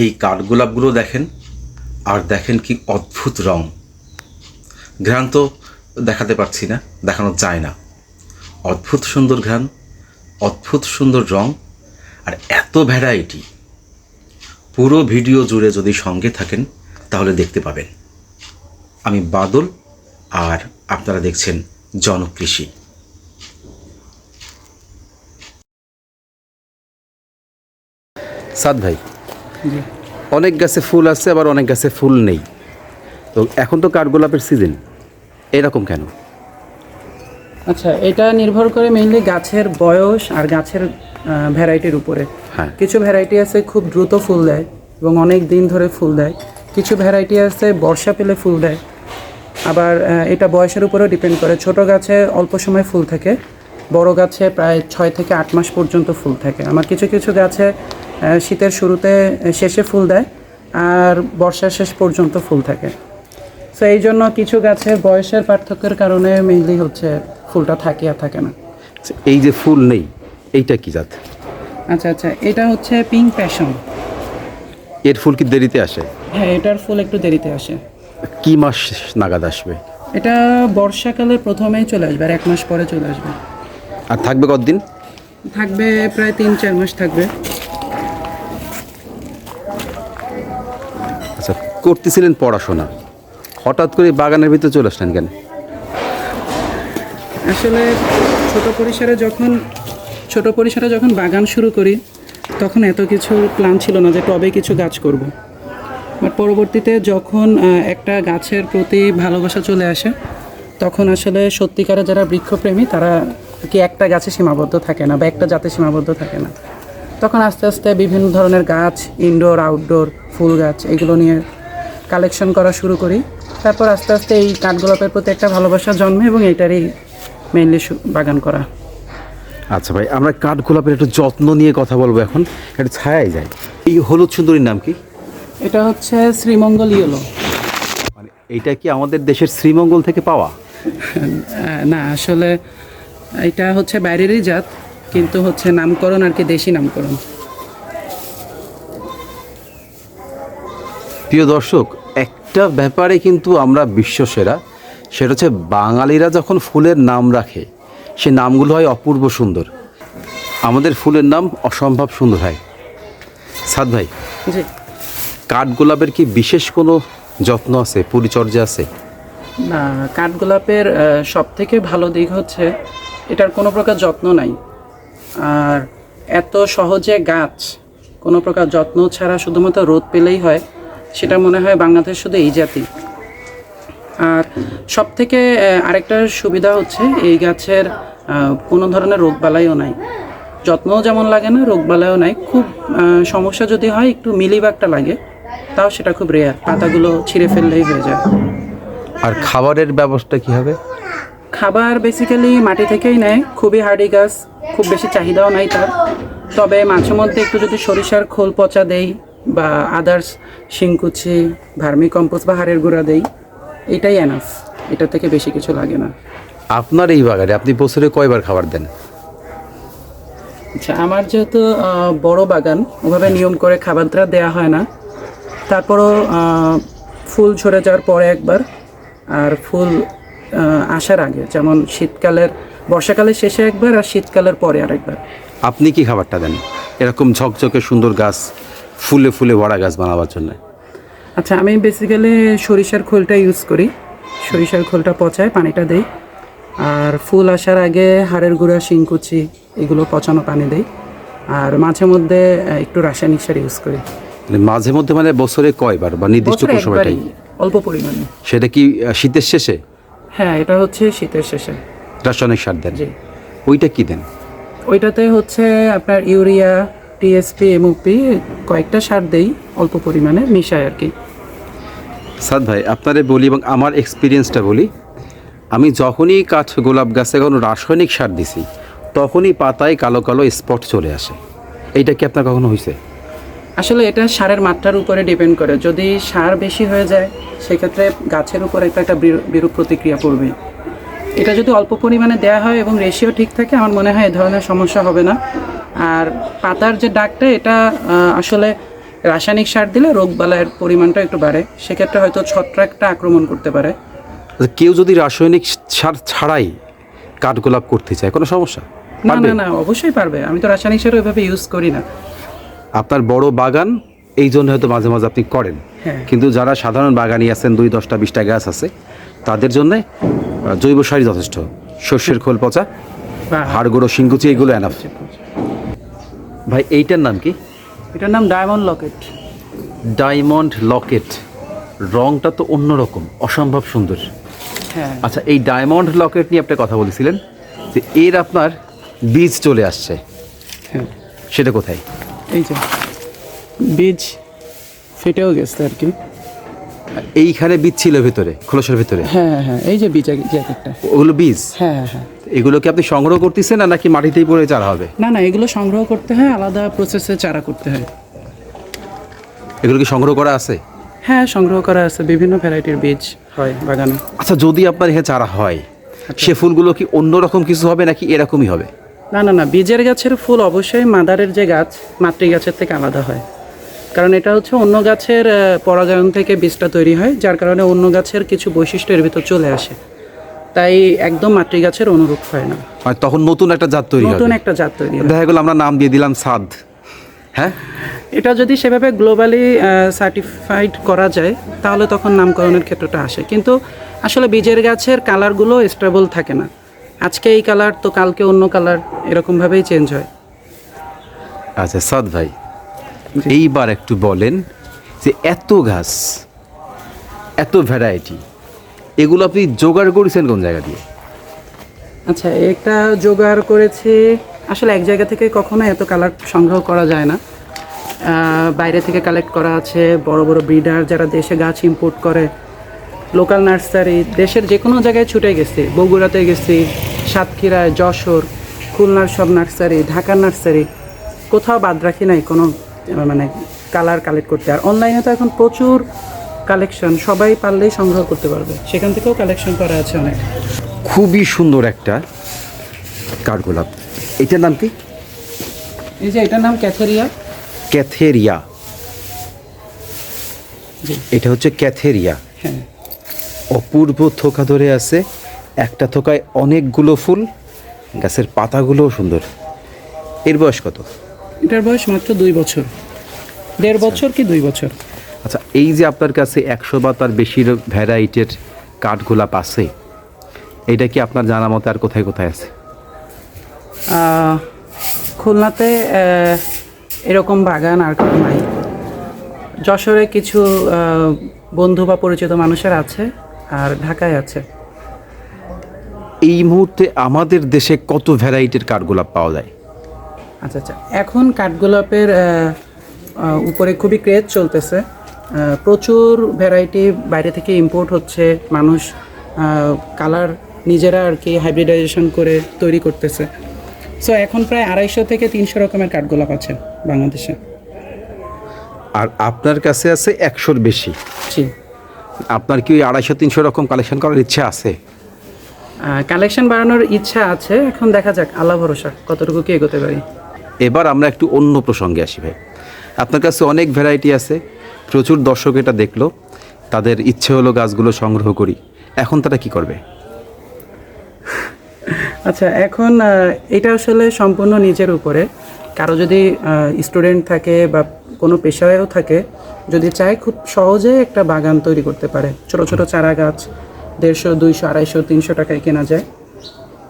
এই কাঠগোলাপগুলো দেখেন, আর দেখেন কি অদ্ভুত রং। ঘ্রাণ তো দেখাতে পারছি না, দেখানো যায় না। অদ্ভুত সুন্দর ঘ্রাণ, অদ্ভুত সুন্দর রং, আর এত ভ্যারাইটি পুরো ভিডিও জুড়ে যদি সঙ্গে থাকেন, তাহলে দেখতে পাবেন। আমি বাদল, আর আপনারা দেখছেন জনকৃষি। সাদ ভাই অনেক গাছে ফুল আছে আবার অনেক গাছে ফুল নেই। তো এখন তো কাঠগোলাপের সিজন এরকম কেন? আচ্ছা এটা নির্ভর করে মেইনলি গাছের বয়স আর গাছের ভ্যারাইটির উপরে। হ্যাঁ। কিছু ভ্যারাইটি আছে খুব দ্রুত ফুল দেয় এবং অনেক দিন ধরে ফুল দেয়। কিছু ভ্যারাইটি আছে বর্ষা পেলে ফুল দেয়। আবার এটা বয়সের উপরেও ডিপেন্ড করে। ছোট গাছে অল্প সময় ফুল থাকে বড় গাছে প্রায় ছয় থেকে আট মাস পর্যন্ত ফুল থাকে। আমার কিছু কিছু গাছে শীতের শুরুতে শেষে ফুল দেয় আর বর্ষার শেষ পর্যন্ত ফুল থাকে। সো এই জন্য কিছু গাছের বয়সের পার্থক্যের কারণে মেইনলি হচ্ছে ফুলটা থাকে আর থাকে না। এই যে ফুল নেই এইটা কি জাত? আচ্ছা আচ্ছা এটা হচ্ছে পিঙ্ক প্যাশন এর ফুল কি দেরিতে আসে? হ্যাঁ এটার ফুল একটু দেরিতে আসে। কি মাস নাগাদ আসবে? এটা বর্ষাকালে প্রথমেই চলে আসবে আর এক মাস পরে চলে আসবে। আর থাকবে কতদিন? থাকবে প্রায় তিন চার মাস থাকবে। করতেছিলেন পড়াশোনা। হঠাৎ করে বাগানের ভিতরে চলে আসলেন কেন? আসলে ছোট পরিসরে যখন, ছোট পরিসরে যখন বাগান শুরু করি, তখন এত কিছু প্ল্যান ছিল না যে টবে কিছু গাছ করব। বাট পরবর্তীতে যখন একটা গাছের প্রতি ভালোবাসা চলে আসে, তখন আসলে সত্যিকারে যারা বৃক্ষপ্রেমী, তারা কি একটা গাছে সীমাবদ্ধ থাকে না বা একটা জাতে সীমাবদ্ধ থাকে না। তখন আস্তে আস্তে বিভিন্ন ধরনের গাছ ইনডোর আউটডোর ফুল গাছ, এগুলো নিয়ে কালেকশন করা শুরু করি। তারপর আস্তে আস্তে এই কাঠগোলাপের প্রতি একটা ভালোবাসা জন্মে এবং এইটারই মেইনলি বাগান করা। আচ্ছা ভাই আমরা কাঠগোলাপের একটু যত্ন নিয়ে কথা বলব এখন। একটু ছায়াই যায় এই হলুদ সুন্দরীর নাম কি? এটা হচ্ছে শ্রীমঙ্গল ইয়েলো। মানে এইটা কি আমাদের দেশের শ্রীমঙ্গল থেকে পাওয়া? না আসলে এটা হচ্ছে বাইরেরই জাত কিন্তু হচ্ছে নামকরণ আর কি দেশি নামকরণ। প্রিয় দর্শক একটা ব্যাপারে কিন্তু আমরা বিশ্বসেরা সেটা হচ্ছে বাঙালিরা যখন ফুলের নাম রাখে সে নামগুলো হয় অপূর্ব সুন্দর। আমাদের ফুলের নাম অসম্ভব সুন্দর হয়। সাদ ভাই কাঠগোলাপের কি বিশেষ কোনো যত্ন আছে পরিচর্যা আছে? না কাঠগোলাপের সব থেকে ভালো দিক হচ্ছে এটার কোনো প্রকার যত্ন নাই। আর এত সহজে গাছ কোনো প্রকার যত্ন ছাড়া শুধুমাত্র রোদ পেলেই হয়। সেটা মনে হয় বাংলাদেশ শুধু এই জাতি। আর সব থেকে আরেকটা সুবিধা হচ্ছে এই গাছের কোনো ধরনের রোগবালাইও নাই। যত্নও যেমন লাগে না রোগবালাইও নাই। খুব সমস্যা যদি হয় একটু মিলিবাগটা লাগে তাও সেটা খুব রেয়ার পাতাগুলো ছিঁড়ে ফেললেই হয়ে যায়। আর খাবারের ব্যবস্থা কি হবে? খাবার বেসিক্যালি মাটি থেকেই নেয় খুবই হার্ডি গাছ খুব বেশি চাহিদাও নাই তার। তবে মাঝে মধ্যে একটু যদি সরিষার খোল পচা দেই বা আদার্স শিংকুচি ভার্মি কম্পোস্ট বা হাড়ের গুঁড়া দেই এটাই এনাফ এটা থেকে বেশি কিছু লাগে না। আপনার এই বাগানে আপনি বছরে কয়বার খাবার দেন? আচ্ছা আমার যেহেতু বড় বাগান ওভাবে নিয়ম করে খাবারটা দেওয়া হয় না। তারপরও ফুল ঝরে যাওয়ার পরে একবার আর ফুল আসার আগে যেমন শীতকালের বর্ষাকালের শেষে একবার আর শীতকালের পরে আরেকবার। আপনি কি খাবারটা দেন? এরকম ঝকঝকে সুন্দর গাছ ফুলে ফুলে ভরা গাছ বানাবার জন্য। আচ্ছা আমি বেসিক্যালি সরিষার খোলটা ইউজ করি। সরিষার খোলটা পচায় পানিটা দেই। আর ফুল আসার আগে হাড়ের গুঁড়া শিংকুচি এগুলো পচানো পানি দেই। আর মাঝে মধ্যে একটু রাসায়নিক সার ইউজ করি। মাঝে মধ্যে মানে বছরে কয়বার বা নির্দিষ্ট কোন সময়টাই অল্প পরিমাণে। সেটা কি শীতের শেষে? হ্যাঁ এটা হচ্ছে শীতের শেষে। রাসায়নিক সার দেন। জি। ওইটা কি দেন? ওইটাতে হচ্ছে আপনার ইউরিয়া টিএসপি এমওপি কয়েকটা সার দেই অল্প পরিমাণে মিশায় আর কি। সাদ ভাই আপনারে বলি এবং আমার এক্সপিরিয়েন্সটা বলি। আমি যখনই কাঠ গোলাপ গাছে কোনো রাসায়নিক সার দিছি তখনই পাতায় কালো কালো স্পট চলে আসে। এইটা কি আপনার কখনো হয়েছে আসলে এটা সারের মাত্রার উপরে ডিপেন্ড করে। যদি সার বেশি হয়ে যায় সেক্ষেত্রে গাছের উপর একটা একটা বিরূপ প্রতিক্রিয়া পড়বে। এটা যদি অল্প পরিমাণে দেওয়া হয় এবং রেশিও ঠিক থাকে আমার মনে হয় এ ধরনের সমস্যা হবে না। আর পাতার যে ডাকটা এটা আসলে রাসায়নিক সার দিলে রোগ রোগবালাইয়ের পরিমাণটা একটু বাড়ে। সেক্ষেত্রে হয়তো ছত্রাকটা আক্রমণ করতে পারে। আচ্ছা, কেউ যদি রাসায়নিক সার ছাড়াই কাঠগোলাপ করতে চায় কোনো সমস্যা? না না না অবশ্যই পারবে। আমি তো রাসায়নিক সার ওইভাবে ইউজ করি না। আপনার বড় বাগান এই জন্য হয়তো মাঝে মাঝে আপনি করেন। হ্যাঁ। কিন্তু যারা সাধারণ বাগানি আছেন দুই দশটা বিশটা গাছ আছে তাদের জন্য জৈব সারই যথেষ্ট। শস্যের খোল পচা বা হাড় গুঁড়ো শিঙ্গুচি এগুলো এনাফ ভাই এইটার নাম কি? এটার নাম ডায়মন্ড লকেট। ডায়মন্ড লকেট। রংটা তো অন্যরকম অসম্ভব সুন্দর। হ্যাঁ। আচ্ছা এই ডায়মন্ড লকেট নিয়ে আপনি কথা বলেছিলেন যে এর আপনার বীজ চলে আসছে। হ্যাঁ। সেটা কোথায়? এই যে বীজ ফেটেও গেছে আর কি। এইখানে বীজ ছিল ভিতরে খোলসের ভিতরে? হ্যাঁ হ্যাঁ হ্যাঁ এই যে বীজ একটা। ওগুলো বীজ? হ্যাঁ হ্যাঁ। হ্যাঁ এগুলো কি আপনি সংগ্রহ করতেছেন না নাকি মাটিতেই পড়ে চারা হবে? না না এগুলো সংগ্রহ করতে হয় আলাদা প্রসেসে চারা করতে হয়। এগুলো কি সংগ্রহ করা আছে? হ্যাঁ সংগ্রহ করা আছে বিভিন্ন ভ্যারাইটির বীজ হয় বাগানে। আচ্ছা যদি আপনার এখানে চারা হয় সে ফুলগুলো কি অন্যরকম কিছু হবে নাকি এরকমই হবে? না না না বীজের গাছের ফুল অবশ্যই মাদারের যে গাছ মাতৃ গাছের থেকে আলাদা হয়। কারণ এটা হচ্ছে অন্য গাছের পরাগায়ন থেকে বীজটা তৈরি হয় যার কারণে অন্য গাছের কিছু বৈশিষ্ট্য এর ভিতর চলে আসে। তাই একদম মাতৃ গাছের অনুরূপ হয় না। আর তখন নতুন একটা জাত তৈরি নতুন একটা জাত তৈরি দেখা গেলো আমরা নাম দিয়ে দিলাম সাদ হ্যাঁ? এটা যদি সেভাবে গ্লোবালি সার্টিফাইড করা যায় তাহলে তখন নামকরণের ক্ষেত্রটা আসে। কিন্তু আসলে বীজের গাছের কালারগুলো স্টেবল থাকে না। আজকে এই কালার তো কালকে অন্য কালার এরকমভাবেই চেঞ্জ হয়। আচ্ছা সাদ ভাই এইবার একটু বলেন যে এত গাছ এত ভ্যারাইটি এগুলো আপনি জোগাড় করেছেন কোন জায়গা দিয়ে? আচ্ছা এটা জোগাড় করেছি আসলে এক জায়গা থেকে কখনো এত কালার সংগ্রহ করা যায় না। বাইরে থেকে কালেক্ট করা আছে বড় বড় ব্রিডার যারা দেশে গাছ ইম্পোর্ট করে লোকাল নার্সারি দেশের যে কোনো জায়গায় ছুটে গেছি বগুড়াতে গেছি সাতক্ষীরায় যশোর খুলনার সব নার্সারি ঢাকার নার্সারি কোথাও বাদ রাখি নাই কোনো মানে কালার কালেক্ট করতে। আর অনলাইনে তো এখন প্রচুর কালেকশন সবাই পারলেই সংগ্রহ করতে পারবে। সেখান থেকেও কালেকশন করা আছে অনেক। খুবই সুন্দর একটা কাঠগোলাপ এটার নাম কি? এই যে এটার নাম ক্যাথেরিয়া। ক্যাথেরিয়া। এটা হচ্ছে ক্যাথেরিয়া। হ্যাঁ। অপূর্ব থোকা ধরে আছে। একটা থোকায় অনেকগুলো ফুল গাছের পাতাগুলোও সুন্দর। এর বয়স কত? এটার বয়স মাত্র দুই বছর। দেড় বছর কি দুই বছর? আচ্ছা এই যে আপনার কাছে একশো বা তার বেশি ভ্যারাইটির কাঠগোলাপ আছে এটা কি আপনার জানা মতে আর কোথায় কোথায় আছে? খুলনাতে এরকম বাগান আর কারও নাই। যশোরে কিছু বন্ধু বা পরিচিত মানুষের আছে আর ঢাকায় আছে। এই মুহূর্তে আমাদের দেশে কত ভ্যারাইটির কাঠগোলাপ পাওয়া যায়? আচ্ছা আচ্ছা। এখন কাঠগোলাপের উপরে খুবই ক্রেজ চলতেছে। প্রচুর ভ্যারাইটি বাইরে থেকে ইম্পোর্ট হচ্ছে। মানুষ কালার নিজেরা আর কি হাইব্রিডাইজেশন করে তৈরি করতেছে। সো এখন প্রায় আড়াইশো থেকে তিনশো রকমের কাঠগোলাপ আছে বাংলাদেশে। আর আপনার কাছে আছে একশোর বেশি? জি। আপনার কি ওই আড়াইশো তিনশো রকম কালেকশন করার ইচ্ছা আছে? কালেকশন বাড়ানোর ইচ্ছা আছে। এখন দেখা যাক আল্লাহ ভরসা কতটুকু কি এগোতে পারি। এবার আমরা একটু অন্য প্রসঙ্গে আসি ভাই। আপনার কাছে অনেক ভ্যারাইটি আছে, প্রচুর দর্শক এটা দেখল, তাদের ইচ্ছে হলো গাছগুলো সংগ্রহ করি, এখন তারা কি করবে? আচ্ছা এখন এটা আসলে সম্পূর্ণ নিজের উপরে। কারও যদি স্টুডেন্ট থাকে বা কোনো পেশায়ও থাকে, যদি চায় খুব সহজে একটা বাগান তৈরি করতে পারে। ছোট ছোট চারা গাছ, দেড়শো, দুইশো, আড়াইশো, তিনশো টাকায় কেনা যায়।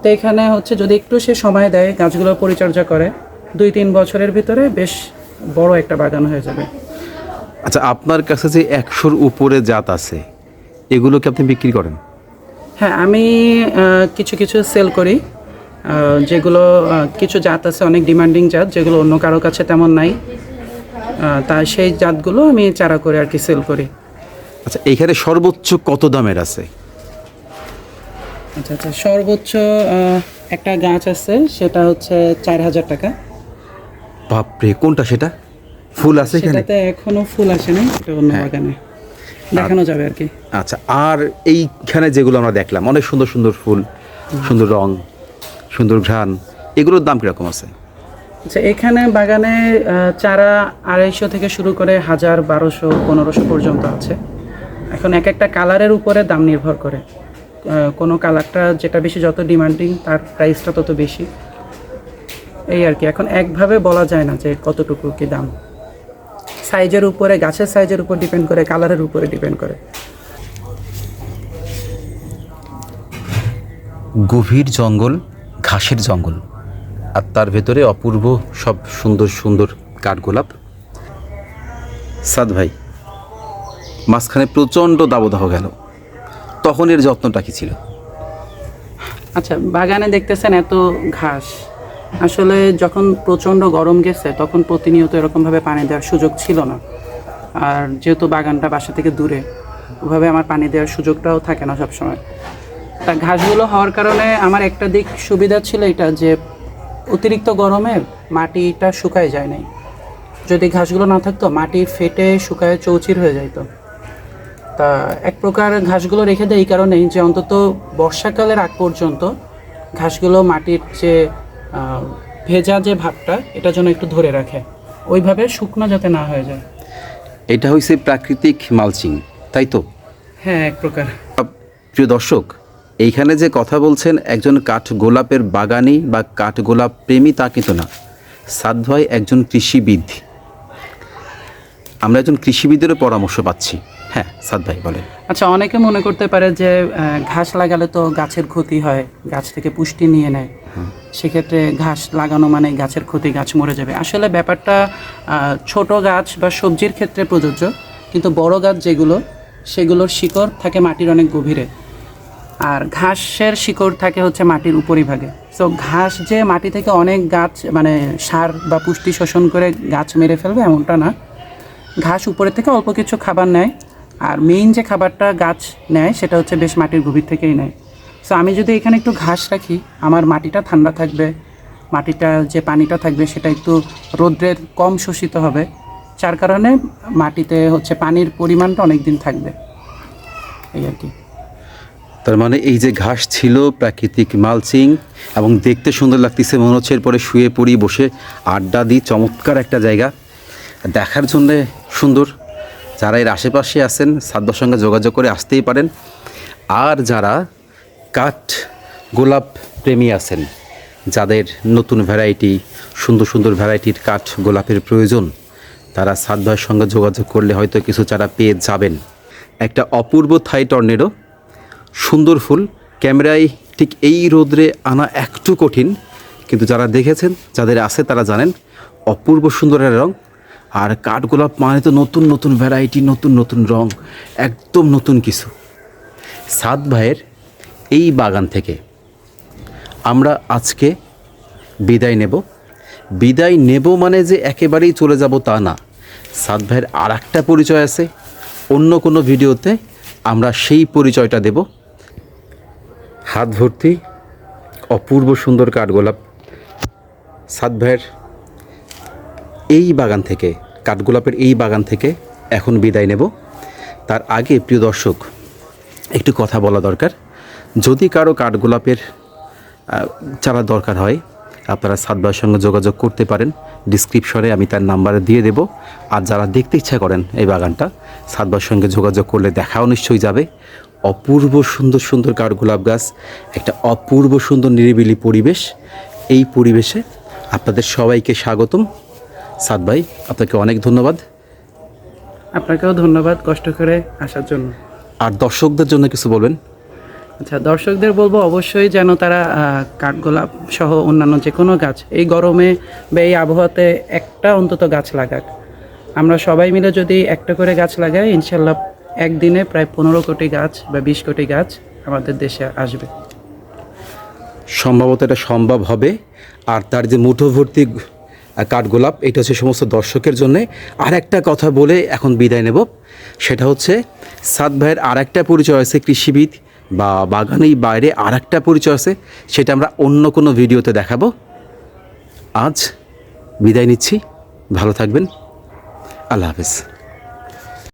তো এখানে হচ্ছে যদি একটু সে সময় দেয়, গাছগুলো পরিচর্যা করে দুই তিন বছরের ভিতরে বেশ বড় একটা বাগান হয়ে যাবে। আচ্ছা আপনার কাছে যে একশোর উপরে জাত আছে এগুলো কি আপনি বিক্রি করেন? হ্যাঁ আমি কিছু কিছু সেল করি। যেগুলো কিছু জাত আছে অনেক ডিমান্ডিং জাত যেগুলো অন্য কারও কাছে তেমন নাই। তা সেই জাতগুলো আমি চারা করে আর কি সেল করি। আচ্ছা এইখানে সর্বোচ্চ কত দামের আছে? আচ্ছা আচ্ছা সর্বোচ্চ একটা গাছ আছে সেটা হচ্ছে চার হাজার টাকা। বাপরে কোনটা সেটা? ফুল আছে এখানে? সেটাতে এখনও ফুল আসে নাই এটা অন্য বাগানে। দেখানো যাবে আর কি। আচ্ছা আর এইখানে যেগুলো আমরা দেখলাম অনেক সুন্দর সুন্দর ফুল সুন্দর রং সুন্দর ঘ্রাণ এগুলোর দাম কীরকম আছে? আচ্ছা এখানে বাগানে চারা আড়াইশো থেকে শুরু করে হাজার বারোশো পনেরোশো পর্যন্ত আছে। এখন এক একটা কালারের উপরে দাম নির্ভর করে। কোনো কালারটা যেটা বেশি যত ডিমান্ডিং তার প্রাইসটা তত বেশি। এই আর কি। এখন একভাবে বলা যায় না যে কতটুকু কি দাম। সাইজের উপরে গাছের সাইজের উপর ডিপেন্ড করে কালারের উপরে ডিপেন্ড করে। গভীর জঙ্গল ঘাসের জঙ্গল। আর তার ভেতরে অপূর্ব সব সুন্দর সুন্দর কাঠগোলাপ। সাদ ভাই মাঝখানে প্রচণ্ড দাবদাহ গেল। তখন এর যত্নটা কি ছিল? আচ্ছা বাগানে দেখতেছেন এত ঘাস। আসলে যখন প্রচণ্ড গরম গেছে, তখন প্রতিনিয়ত এরকমভাবে পানি দেওয়ার সুযোগ ছিল না। আর যেহেতু বাগানটা বাসা থেকে দূরে, ওভাবে আমার পানি দেওয়ার সুযোগটাও থাকে না সবসময়। তা ঘাসগুলো হওয়ার কারণে আমার একটা দিক সুবিধা ছিল এটা যে, অতিরিক্ত গরমে মাটিটা শুকায় যায় নাই। যদি ঘাসগুলো না থাকতো, মাটি ফেটে শুকায় চৌচির হয়ে যাইতো। তা এক প্রকার ঘাসগুলো রেখে দেয় এই কারণেই যে, অন্তত বর্ষাকালের আগ পর্যন্ত ঘাসগুলো মাটির যে ভেজা যে ভাবটা এটা যেন একটু ধরে রাখে। ওইভাবে শুকনো যাতে না হয়ে যায়। এটা হয়েছে প্রাকৃতিক মালচিং তাই তো? হ্যাঁ এক প্রকার। প্রিয় দর্শক এইখানে যে কথা বলছেন একজন কাঠ গোলাপের বাগানি বা কাঠ গোলাপ প্রেমী তা কিন্তু না। সাদ ভাই একজন কৃষিবিদ। আমরা একজন কৃষিবিদেরও পরামর্শ পাচ্ছি। হ্যাঁ সাদ ভাই বলেন। আচ্ছা অনেকে মনে করতে পারে যে ঘাস লাগালে তো গাছের ক্ষতি হয় গাছ থেকে পুষ্টি নিয়ে নেয়। সেক্ষেত্রে ঘাস লাগানো মানে গাছের ক্ষতি, গাছ মরে যাবে। আসলে ব্যাপারটা ছোট গাছ বা সবজির ক্ষেত্রে প্রযোজ্য, কিন্তু বড় গাছ যেগুলো, সেগুলোর শিকড় থাকে মাটির অনেক গভীরে। আর ঘাসের শিকড় থাকে হচ্ছে মাটির উপরিভাগে। সো ঘাস যে মাটি থেকে অনেক গাছ মানে সার বা পুষ্টি শোষণ করে গাছ মেরে ফেলবে এমনটা না। ঘাস উপরে থেকে অল্প কিছু খাবার নেয়, আর মেইন যে খাবারটা গাছ নেয়, সেটা হচ্ছে বেশ মাটির গভীর থেকেই নেয়। সো আমি যদি এখানে একটু ঘাস রাখি, আমার মাটিটা ঠান্ডা থাকবে, মাটিটা যে পানিটা থাকবে সেটা একটু রৌদ্রের কম শোষিত হবে, যার কারণে মাটিতে হচ্ছে পানির পরিমাণটা অনেক দিন থাকবে। এই আর কি। তার মানে এই যে ঘাস ছিল, প্রাকৃতিক মালচিং, এবং দেখতে সুন্দর লাগতেছে, মনে হচ্ছে এরপরে শুয়ে পড়ি, বসে আড্ডা দিই, চমৎকার একটা জায়গা। দেখার জন্যে সুন্দর। যারা এর আশেপাশে আছেন সাধ্যর সঙ্গে যোগাযোগ করে আসতেই পারেন। আর যারা কাঠ গোলাপ প্রেমী আছেন, যাদের নতুন ভ্যারাইটি সুন্দর সুন্দর ভ্যারাইটির কাঠ গোলাপের প্রয়োজন। তারা সাদ ভাইয়ের সঙ্গে যোগাযোগ করলে হয়তো কিছু চারা পেয়ে যাবেন। একটা অপূর্ব থাই টর্নেডো, সুন্দর ফুল, ক্যামেরায় ঠিক এই রোদ্রে আনা একটু কঠিন, কিন্তু যারা দেখেছেন, যাদের আছে তারা জানেন, অপূর্ব সুন্দরের রং। আর কাঠগোলাপ মানে তো নতুন নতুন ভ্যারাইটি নতুন নতুন রং, একদম নতুন কিছু। সাদ ভাইয়ের এই বাগান থেকে আমরা আজকে বিদায় নেব। বিদায় নেব মানে যে একেবারেই চলে যাব তা না। সাদ ভাইয়ের আর একটা পরিচয় আছে, অন্য কোনো ভিডিওতে আমরা সেই পরিচয়টা দেব। হাত ভর্তি অপূর্ব সুন্দর কাঠগোলাপ। সাদ ভাইয়ের এই বাগান থেকে, কাঠগোলাপের এই বাগান থেকে এখন বিদায় নেব। তার আগে প্রিয় দর্শক, একটু কথা বলা দরকার। যদি কারও কাঠগোলাপের চারা দরকার হয় আপনারা সাদবার সঙ্গে যোগাযোগ করতে পারেন। ডিসক্রিপশনে আমি তার নাম্বার দিয়ে দেব। আর যারা দেখতে ইচ্ছা করেন এই বাগানটা সাদবার সঙ্গে যোগাযোগ করলে দেখাও নিশ্চয়ই যাবে। অপূর্ব সুন্দর সুন্দর কাঠগোলাপ গাছ একটা অপূর্ব সুন্দর নিরিবিলি পরিবেশ। এই পরিবেশে আপনাদের সবাইকে স্বাগতম। সাদ ভাই আপনাকে অনেক ধন্যবাদ। আপনাকেও ধন্যবাদ কষ্ট করে আসার জন্য। আর দর্শকদের জন্য কিছু বলবেন? আচ্ছা দর্শকদের বলব অবশ্যই যেন তারা কাঠগোলাপ সহ অন্যান্য যে কোনো গাছ, এই গরমে বা এই আবহাওয়াতে একটা অন্তত গাছ লাগাক। আমরা সবাই মিলে যদি একটা করে গাছ লাগাই, ইনশাল্লাহ একদিনে প্রায় পনেরো কোটি গাছ বা বিশ কোটি গাছ আমাদের দেশে আসবে। সম্ভবত এটা সম্ভব হবে। আর তার যে মুঠো ভর্তি কাঠগোলাপ, এটা হচ্ছে সমস্ত দর্শকের জন্য। আর একটা কথা বলে এখন বিদায় নেব, সেটা হচ্ছে সাদ ভাইয়ের আর একটা পরিচয় আছে কৃষিবিদ। বা বাগানেই বাইরে আর একটা পরিচয় আছে, সেটা আমরা অন্য কোনো ভিডিওতে দেখাবো। আজ বিদায় নিচ্ছি, ভালো থাকবেন। আল্লাহ হাফেজ।